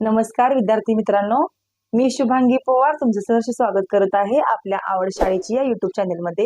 नमस्कार विद्यार्थी मित्रांनो. मी शुभांगी पवार तुमचं सहर्ष स्वागत करत आहे आपल्या आवड शाळेची या युट्यूब चॅनेलमध्ये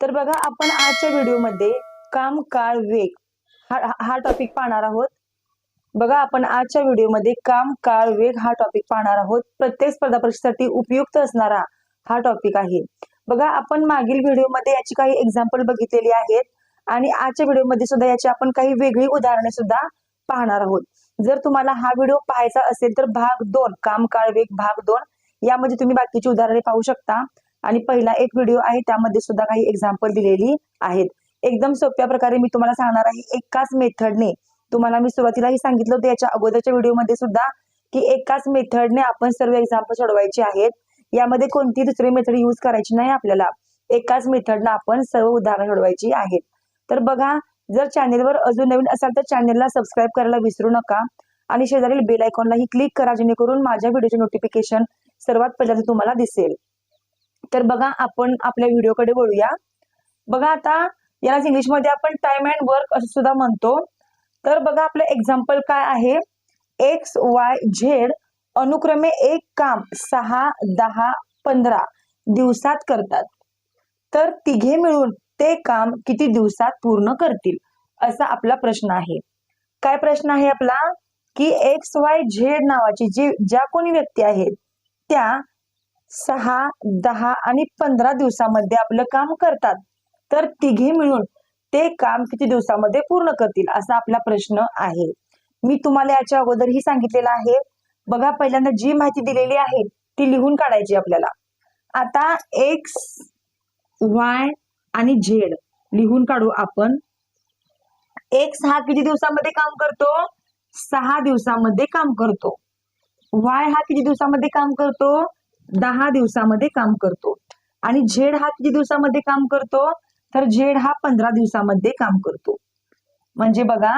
तर बघा आपण आजच्या व्हिडिओमध्ये काम काळ वेग हा हा टॉपिक पाहणार आहोत. बघा आपण आजच्या व्हिडिओमध्ये काम काळ वेग हा टॉपिक पाहणार आहोत. प्रत्येक स्पर्धा परीक्षेसाठी उपयुक्त असणारा हा टॉपिक आहे. बघा आपण मागील व्हिडिओमध्ये याची काही एक्झाम्पल बघितलेली आहेत. आणि आजच्या व्हिडिओमध्ये सुद्धा याची आपण काही वेगळी उदाहरणे सुद्धा पाहणार आहोत. जर तुम्हाला हा व्हिडिओ पाहायचा असेल तर भाग दोन काम काळ वेग भाग दोन यामध्ये तुम्ही बाकीची उदाहरणे पाहू शकता. आणि पहिला एक व्हिडिओ आहे त्यामध्ये सुद्धा काही एक्झाम्पल दिलेली आहेत. एकदम सोप्या प्रकारे मी तुम्हाला सांगणार आहे एकाच मेथडने तुम्हाला मी सुरुवातीलाही सांगितलं होतं याच्या अगोदरच्या व्हिडिओमध्ये सुद्धा की एकाच मेथडने आपण सर्व एक्झाम्पल सोडवायचे आहेत. यामध्ये कोणती दुसरी मेथड यूज करायची नाही आपल्याला. एकाच मेथडनं आपण सर्व उदाहरणं सोडवायची आहेत. तर बघा जर चॅनेलवर अजून नवीन असाल तर चॅनेलला सबस्क्राईब करायला विसरू नका. आणि शेजारील बेल आयकॉनलाही क्लिक करा जेणेकरून माझ्या व्हिडिओचे नोटिफिकेशन सर्वात पहिल्यांदा तुम्हाला दिसेल. तर बघा आपण आपल्या व्हिडिओकडे वळूया. बघा आता यालाच इंग्लिशमध्ये आपण टाइम अँड वर्क असं सुद्धा म्हणतो. तर बघा आपलं एक्झाम्पल काय आहे? एक्स वाय झेड अनुक्रमे एक काम सहा दहा पंधरा दिवसात करतात. तर तिघे मिळून ते काम किती दिवसात पूर्ण करतील असा आपला प्रश्न आहे. काय प्रश्न आहे आपला? की एक्स वाय झेड नावाची जी ज्या कोणी व्यक्ती आहेत त्या सहा दहा आणि पंधरा दिवसामध्ये आपलं काम करतात. तर तिघे मिळून ते काम किती दिवसामध्ये पूर्ण करतील असा आपला प्रश्न आहे. मी तुम्हाला याच्या अगोदर ही सांगितलेलं आहे. बघा पहिल्यांदा जी माहिती दिलेली आहे ती लिहून काढायची आपल्याला. आता एक्स वाय आणि झेड लिहून काढू आपण. एक्स हा किती दिवसामध्ये काम करतो? सहा दिवसामध्ये काम करतो. वाय हा किती दिवसामध्ये काम करतो? दहा दिवसामध्ये काम करतो. आणि झेड हा किती दिवसामध्ये काम करतो? तर झेड हा पंधरा दिवसामध्ये काम करतो. म्हणजे बघा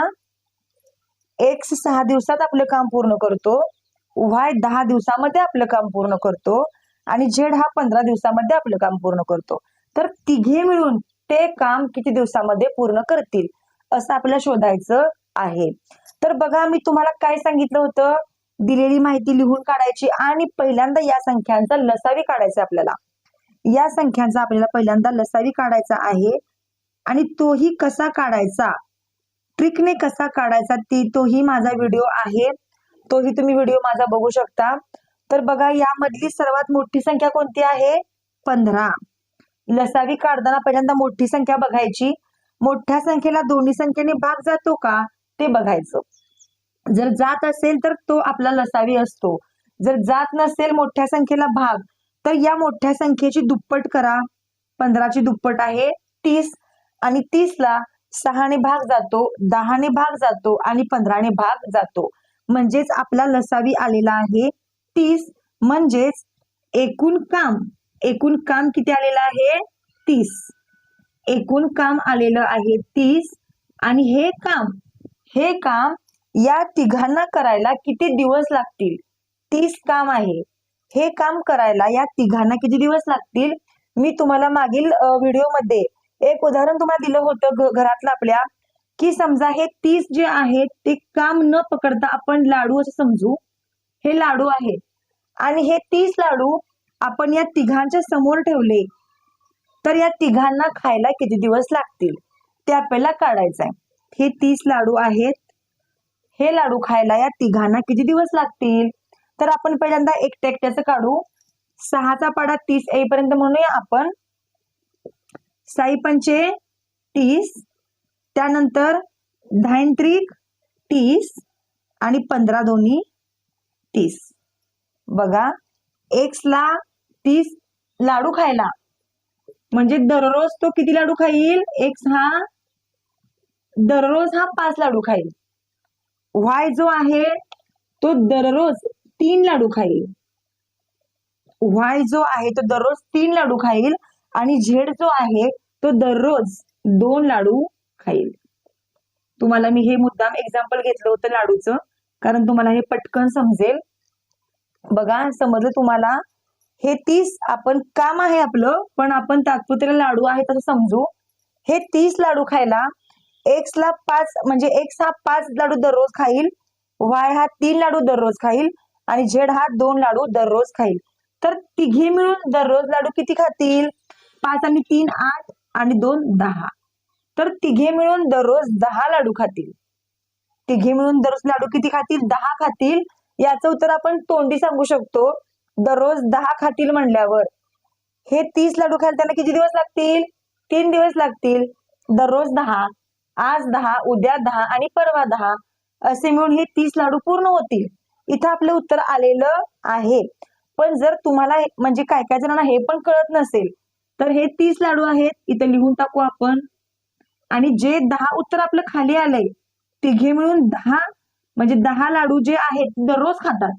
एक्स सहा दिवसात आपलं काम पूर्ण करतो. वाय दहा दिवसामध्ये आपलं काम पूर्ण करतो. आणि झेड हा पंधरा दिवसामध्ये आपलं काम पूर्ण करतो. तर तिघे मिळून ते काम किती दिवसामध्ये पूर्ण करतील असं आपल्याला शोधायचं आहे. तर बघा मी तुम्हाला काय सांगितलं होतं? दिलेली माहिती लिहून काढायची आणि पहिल्यांदा या संख्यांचा लसावी काढायचा आपल्याला. या संख्यांचा आपल्याला पहिल्यांदा लसावी काढायचा आहे आणि तोही कसा काढायचा? ट्रिकने कसा काढायचा ती तोही माझा व्हिडिओ आहे. तोही तुम्ही व्हिडिओ माझा बघू शकता. तर बघा यामधली सर्वात मोठी संख्या कोणती आहे? पंधरा. लसावी काढताना पहिल्यांदा मोठी संख्या बघायची. मोठ्या संख्येला दोन्ही संख्येने भाग जातो का? ते बघायचं. जर जात असेल तर तो आपला लसावी असतो. जर जात नसेल मोठ्या संख्येला भाग तर या मोठ्या संख्येची दुप्पट करा. पंधराची दुप्पट आहे तीस आणि तीसला सहाने भाग जातो दहाने भाग जातो आणि पंधराने भाग जातो. म्हणजेच आपला लसावी आलेला आहे तीस. म्हणजेच एकूण काम एकूण काम किती आलेलं आहे? तीस. एकूण काम आलेलं आहे तीस. आणि हे काम हे काम या तिघांना करायला किती दिवस लागतील? तीस काम आहे. हे काम करायला या तिघांना किती दिवस लागतील? मी तुम्हाला मागील व्हिडिओमध्ये एक उदाहरण तुम्हाला दिलं होतं घरातलं आपल्या की समजा हे तीस जे आहेत ते काम न पकडता आपण लाडू असं समजू. हे लाडू आहे आणि हे तीस लाडू आपण या तिघांच्या समोर ठेवले तर या तिघांना खायला किती दिवस लागतील? ते आपल्याला काढायचं आहे हे तीस लाडू आहेत. हे लाडू खायला या तिघांना किती दिवस लागतील? तर आपण पहिल्यांदा एकट्या एकट्याचं काढू. सहाचा पाडा तीस येईपर्यंत म्हणूया आपण. साई पंचे तीस त्यानंतर धायंत्रिक तीस आणि पंधरा दोन्ही तीस. बघा एक्सला तीस लाडू खायला. म्हणजे दररोज तो किती लाडू खाईल? एक हा दररोज हा पाच लाडू खाईल. वाय जो आहे तो दररोज तीन लाडू खाईल. वाय जो आहे तो दररोज तीन लाडू खाईल आणि झेड जो आहे तो दररोज दोन लाडू खाईल. तुम्हाला मी हे मुद्दाम एक्झाम्पल घेतलं होतं लाडूचं कारण तुम्हाला हे पटकन समजेल. बघा समजलं तुम्हाला? हे तीस आपण काम आहे आपलं पण आपण तात्पुरते लाडू आहे तसं समजू. हे तीस लाडू खायला एक्स ला पाच म्हणजे एक्स हा पाच लाडू दररोज खाईल वाय हा तीन लाडू दररोज खाईल आणि झेड हा दोन लाडू दररोज खाईल. तर तिघे मिळून दररोज लाडू किती खातील? पाच आणि तीन आठ आणि दोन दहा. तर तिघे मिळून दररोज दहा लाडू खातील. तिघे मिळून दररोज लाडू किती खातील? दहा खातील. याचं उत्तर आपण तोंडी सांगू शकतो. दररोज दहा खातील म्हणल्यावर हे तीस लाडू खायला त्यांना किती दिवस लागतील? तीन दिवस लागतील. दररोज दहा आज दहा उद्या दहा आणि परवा दहा असे मिळून हे तीस लाडू पूर्ण होतील. इथं आपलं उत्तर आलेलं आहे. पण जर तुम्हाला म्हणजे काय काय जणांना हे पण कळत नसेल तर हे तीस लाडू आहेत इथं लिहून टाकू आपण. आणि जे दहा उत्तर आपलं खाली आलंय तिघे मिळून दहा म्हणजे दहा लाडू जे आहेत दररोज खातात.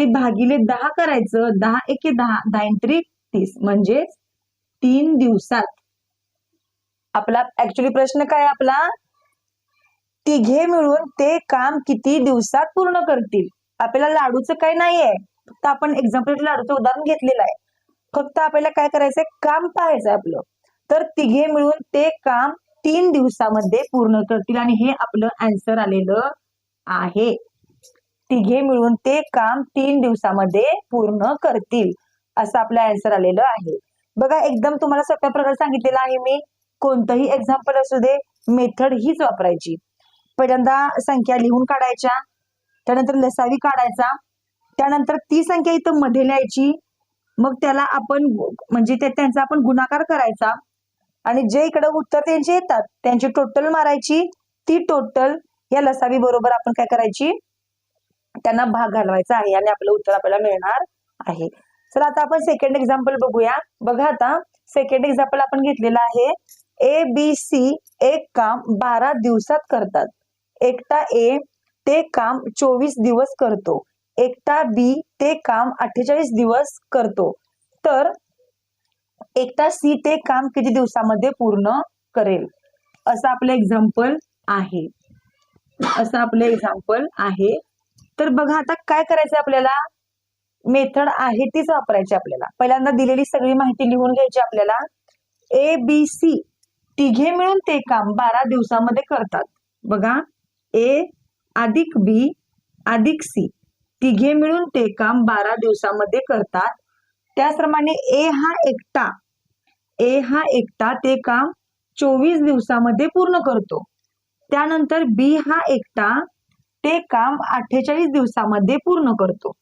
ते भागिले दहा करायचं. दहा एके दहा. दहा त्रिक तीस. म्हणजेच तीन दिवसात. आपला ऍक्च्युली प्रश्न काय आपला? तिघे मिळून ते काम किती दिवसात पूर्ण करतील? आपल्याला लाडूचं काय नाहीये. फक्त आपण एक्झाम्पल लाडूचं उदाहरण घेतलेलं आहे. फक्त आपल्याला काय करायचंय? काम पाहायचंय आपलं. तर तिघे मिळून ते काम तीन दिवसामध्ये पूर्ण करतील. आणि हे आपलं आन्सर आलेलं आहे. तिघे मिळून ते काम तीन दिवसामध्ये पूर्ण करतील असं आपलं आन्सर आलेलं आहे. बघा एकदम तुम्हाला सोप्या प्रकारे सांगितलेलं आहे मी. कोणतंही एक्झाम्पल असू दे मेथड हीच वापरायची. पहिल्यांदा संख्या लिहून काढायच्या त्यानंतर लसावी काढायचा त्यानंतर ती संख्या इथं मध्ये लिहायची मग त्याला आपण म्हणजे त्यांचा आपण गुणाकार करायचा. आणि जे इकडे उत्तर त्यांचे येतात त्यांची टोटल मारायची ती टोटल या लसावी बरोबर आपण काय करायची? त्यांना भाग घालवायचा आहे आणि आपलं उत्तर आपल्याला मिळणार आहे. चला आता आपण सेकंड एक्झाम्पल बघूया. बघा आता सेकंड एक्झाम्पल आपण घेतलेला आहे. ए बी सी एक काम बारा दिवसात करतात. एकटा ए ते काम चोवीस दिवस करतो. एकटा बी ते काम अठ्ठेचाळीस दिवस करतो. तर एकटा सी ते काम किती दिवसामध्ये पूर्ण करेल? असं आपलं एक्झाम्पल आहे. असं आपलं एक्झाम्पल आहे. तर बघा आता काय करायचं आपल्याला? मेथड आहे तीच वापरायची आपल्याला. पहिल्यांदा दिलेली सगळी माहिती लिहून घ्यायची आपल्याला. ए बी सी तिघे मिळून ते काम बारा दिवसामध्ये करतात. बघा ए अधिक बी अधिक सी तिघे मिळून ते काम बारा दिवसामध्ये करतात. त्याचप्रमाणे ए हा एकटा ए हा एकटा ते काम चोवीस दिवसामध्ये पूर्ण करतो. त्यानंतर बी हा एकटा ते काम अठ्ठेचाळीस दिवसामध्ये पूर्ण करतो.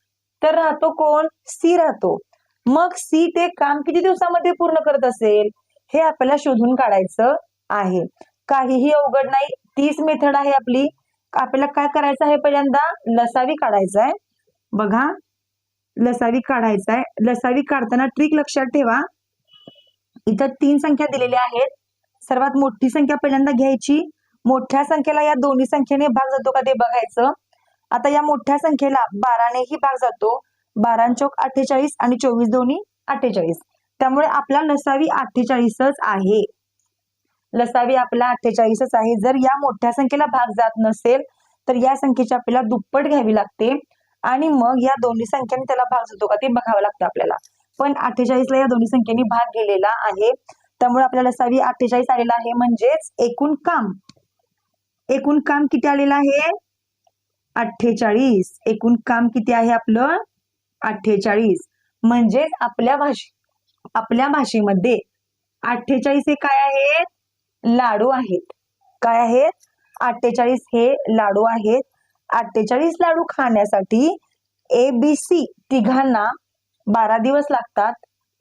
तर राहतो कोण? सी राहतो. मग सी ते काम किती दिवसामध्ये पूर्ण करत असेल? हे आपल्याला शोधून काढायचं आहे. काहीही अवघड नाही. तीच मेथड आहे आपली. आपल्याला काय करायचं आहे पहिल्यांदा? लसावी काढायचा आहे. बघा. लसावी काढायचा आहे. लसावी काढताना ट्रिक लक्षात ठेवा. इथं तीन संख्या दिलेल्या आहेत. सर्वात मोठी संख्या पहिल्यांदा घ्यायची. मोठ्या संख्येला या दोन्ही संख्येने भाग जातो का ते बघायचं. आता या मोठ्या संख्येला बारानेही भाग जातो. बारा चौक अठ्ठेचाळीस आणि चोवीस दोन्ही अठ्ठेचाळीस. त्यामुळे आपला लसावी अठ्ठेचाळीसच आहे. लसावी आपला अठ्ठेचाळीसच आहे. जर या मोठ्या संख्येला भाग जात नसेल तर या संख्येची आपल्याला दुप्पट घ्यावी लागते आणि मग या दोन्ही संख्येने त्याला भाग जातो का ते बघावं लागतं आपल्याला. पण अठ्ठेचाळीसला या दोन्ही संख्येने भाग गेलेला आहे. त्यामुळे आपल्याला लसावी अठ्ठेचाळीस आलेला आहे. म्हणजेच एकूण काम एकूण काम किती आलेलं आहे? अठ्ठेचाळीस. एकूण काम किती आहे आपलं? अठ्ठेचाळीस. म्हणजेच आपल्या भाषे आपल्या भाषेमध्ये अठ्ठेचाळीस हे काय आहेत? लाडू आहेत. काय आहेत? अठ्ठेचाळीस हे लाडू आहेत. अठ्ठेचाळीस लाडू खाण्यासाठी ए बी सी तिघांना बारा दिवस लागतात.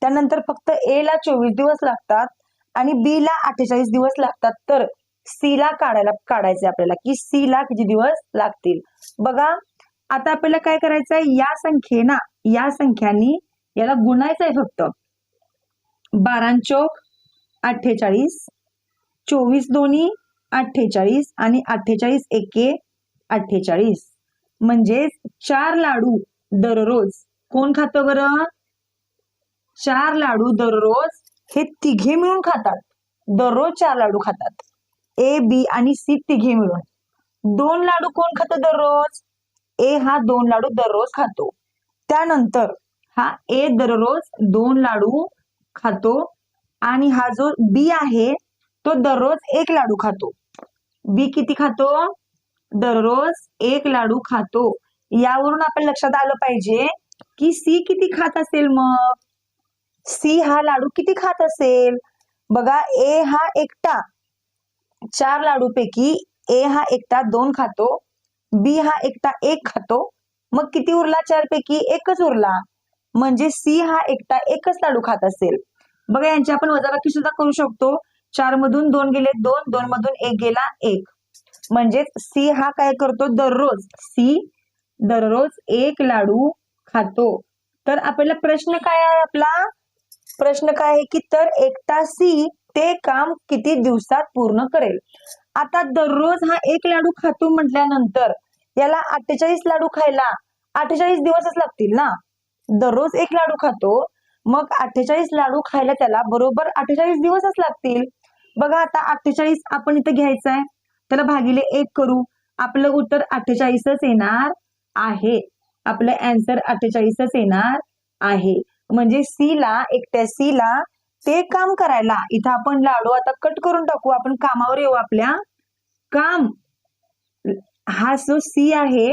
त्यानंतर फक्त ए ला चोवीस दिवस लागतात आणि बी ला अठ्ठेचाळीस दिवस लागतात. तर सी ला काढायला काढायचे आपल्याला की सी ला किती दिवस लागतील? बघा आता आपल्याला काय करायचं आहे? या संख्येना या संख्यांनी याला गुणायचं आहे फक्त. बारा चौक अठ्ठेचाळीस चोवीस दोन्ही अठ्ठेचाळीस आणि अठ्ठेचाळीस एके अठ्ठेचाळीस. म्हणजेच चार लाडू दररोज कोण खातं बरं? चार लाडू दररोज हे तिघे मिळून खातात. दररोज चार लाडू खातात. ए बी आणि सी तिघे मिळून. दोन लाडू कोण खातो दररोज? ए हा दोन लाडू दररोज खातो. त्यानंतर हा ए दररोज दोन लाडू खातो आणि हा जो बी आहे तो दररोज एक लाडू खातो. बी किती खातो? दररोज एक लाडू खातो. यावरून आपण लक्षात आलं पाहिजे की सी किती खात असेल मग? सी हा लाडू किती खात असेल? बघा ए हा एकटा. चार लाडू पैकी ए हा एकटा दोन खातो. बी हा एकटा एक खातो. मग किती उरला चार पैकी एकच उरला. म्हणजे सी हा एकटा एकच लाडू खात असेल. बघा यांची आपण वजाबाकी सुद्धा करू शकतो. चार मधून दोन गेले दोन. दोन मधून एक गेला एक. म्हणजेच सी हा काय करतो? दररोज सी दररोज एक लाडू खातो. तर आपल्याला प्रश्न काय आहे आपला? प्रश्न काय आहे की तर एकटा सी ते काम किती दिवसात पूर्ण करेल? आता दररोज हा एक लाडू खातो म्हटल्यानंतर याला अठ्ठेचाळीस लाडू खायला अठ्ठेचाळीस दिवसच लागतील ना? दररोज एक लाडू खातो मग अठ्ठेचाळीस लाडू खायला त्याला बरोबर अठ्ठेचाळीस दिवसच लागतील. बघा आता अठ्ठेचाळीस आपण इथं घ्यायचं आहे त्याला भागिले एक करू. आपलं उत्तर अठ्ठेचाळीसच येणार आहे. आपलं अँसर अठ्ठेचाळीसच येणार आहे. म्हणजे सी ला एकट्या सी ला ते काम करायला इथं आपण लाडू आता कट करून टाकू आपण कामावर येऊ आपल्या. काम. हा जो सी आहे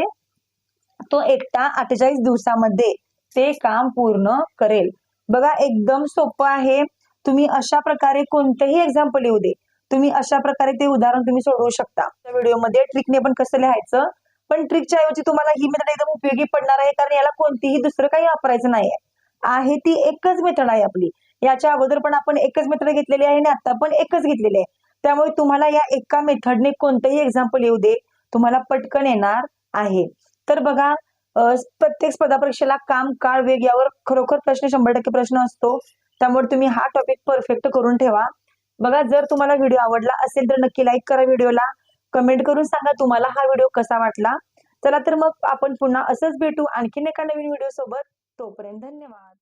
तो एकटा अठ्ठेचाळीस दिवसामध्ये ते काम पूर्ण करेल. बघा एकदम सोपं आहे. तुम्ही अशा प्रकारे कोणतेही एक्झाम्पल येऊ दे. तुम्ही अशा प्रकारे ते उदाहरण तुम्ही सोडवू शकता. व्हिडिओमध्ये ट्रिकने पण कसं लिहायचं? पण ट्रिकच्या ऐवजी तुम्हाला ही मेथड एकदम उपयोगी पडणार आहे कारण याला कोणतीही दुसरं काही वापरायचं नाहीये. आहे ती एकच मेथड आहे आपली. याच्या अगोदर पण आपण एकच मेथड घेतलेली आहे आणि आता पण एकच घेतलेली आहे. त्यामुळे तुम्हाला या एका मेथडने कोणतेही एक्झाम्पल येऊ दे तुम्हाला पटकन येणार आहे. तर बघा प्रत्येक स्पर्धा परीक्षेला काम काळ वेग यावर खरोखर प्रश्न शंभर टक्के प्रश्न असतो. त्यामुळे तुम्ही हा टॉपिक परफेक्ट करून ठेवा. बघा जर तुम्हाला व्हिडिओ आवडला असेल तर नक्की लाईक करा व्हिडिओला कमेंट करून सांगा तुम्हाला हा व्हिडिओ कसा वाटला. चला तर मग आपण पुन्हा असंच भेटू आणखीन एका नवीन व्हिडिओ सोबत. तोपर्यंत धन्यवाद.